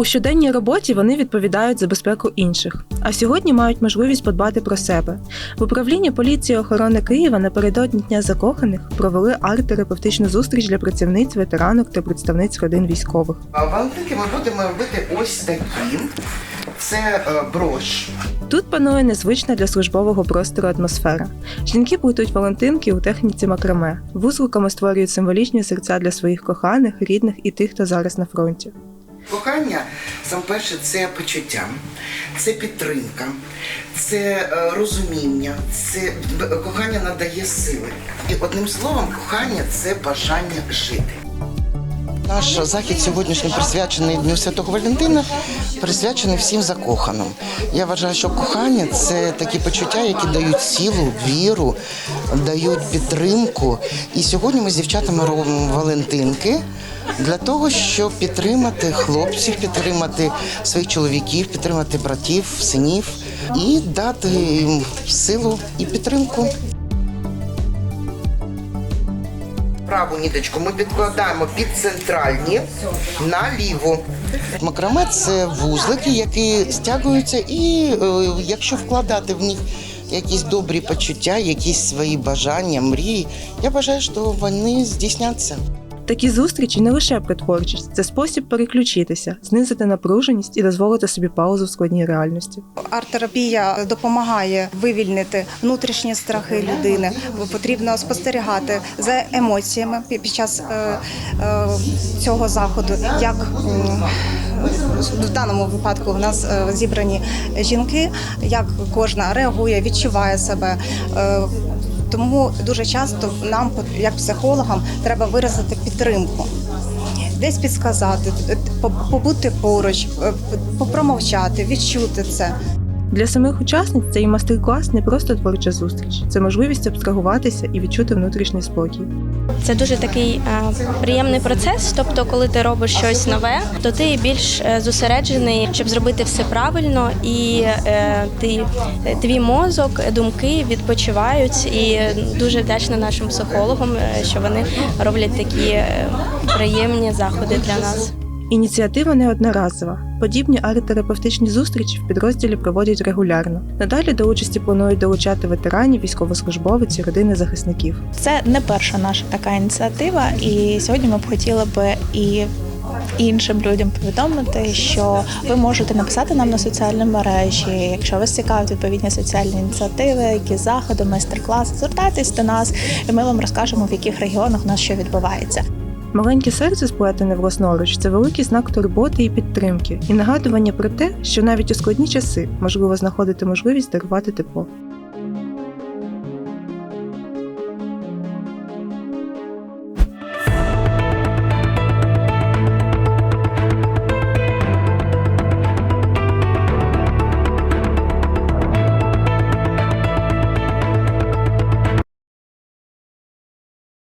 У щоденній роботі вони відповідають за безпеку інших, а сьогодні мають можливість подбати про себе. В управлінні поліції охорони Києва напередодні Дня закоханих провели арт-терапевтичну зустріч для працівниць, ветеранок та представниць родин військових. Валентинки ми будемо робити ось такі. Це е, брош. Тут панує незвична для службового простору атмосфера. Жінки плетуть валентинки у техніці макраме, вузликами створюють символічні серця для своїх коханих, рідних і тих, хто зараз на фронті. Кохання, сам перше, це почуття, це підтримка, це е, розуміння, це кохання надає сили. І одним словом, кохання це бажання жити. Наш захід сьогоднішній присвячений Дню Святого Валентина, присвячений всім закоханим. Я вважаю, що кохання це такі почуття, які дають силу, віру, дають підтримку. І сьогодні ми з дівчатами робимо Валентинки для того, щоб підтримати хлопців, підтримати своїх чоловіків, підтримати братів, синів і дати їм силу і підтримку. Праву ніточку ми підкладаємо під центральні на ліву. Макраме це вузлики, які стягуються, і е, якщо вкладати в них якісь добрі почуття, якісь свої бажання, мрії, я вважаю, що вони здійсняться. Такі зустрічі не лише про творчість, це спосіб переключитися, знизити напруженість і дозволити собі паузу в складній реальності. Арт-терапія допомагає вивільнити внутрішні страхи людини. Потрібно спостерігати за емоціями під час е, е, цього заходу. Як в даному випадку в нас е, зібрані жінки, як кожна реагує, відчуває себе. Тому дуже часто нам, як психологам, треба виразити підтримку. Десь підсказати, по- побути поруч, е, попромовчати, відчути це. Для самих учасниць цей мастер-клас не просто творча зустріч, це можливість абстрагуватися і відчути внутрішній спокій. Це дуже такий е, приємний процес. Тобто, коли ти робиш щось нове, то ти більш е, зосереджений, щоб зробити все правильно, і е, ти твій мозок, думки відпочивають. І дуже вдячна нашим психологам, е, що вони роблять такі приємні заходи для нас. Ініціатива не одноразова. Подібні арт-терапевтичні зустрічі в підрозділі проводять регулярно. Надалі до участі планують долучати ветеранів, військовослужбовиць і родини захисників. Це не перша наша така ініціатива, і сьогодні ми б хотіли би і іншим людям повідомити, що ви можете написати нам на соціальні мережі. Якщо вас цікавлять відповідні соціальні ініціативи, які заходи, майстер-класи, звертайтесь до нас, і ми вам розкажемо, в яких регіонах у нас що відбувається. Маленьке серце сплетене власноруч це великий знак турботи і підтримки, і нагадування про те, що навіть у складні часи можливо знаходити можливість дарувати тепло.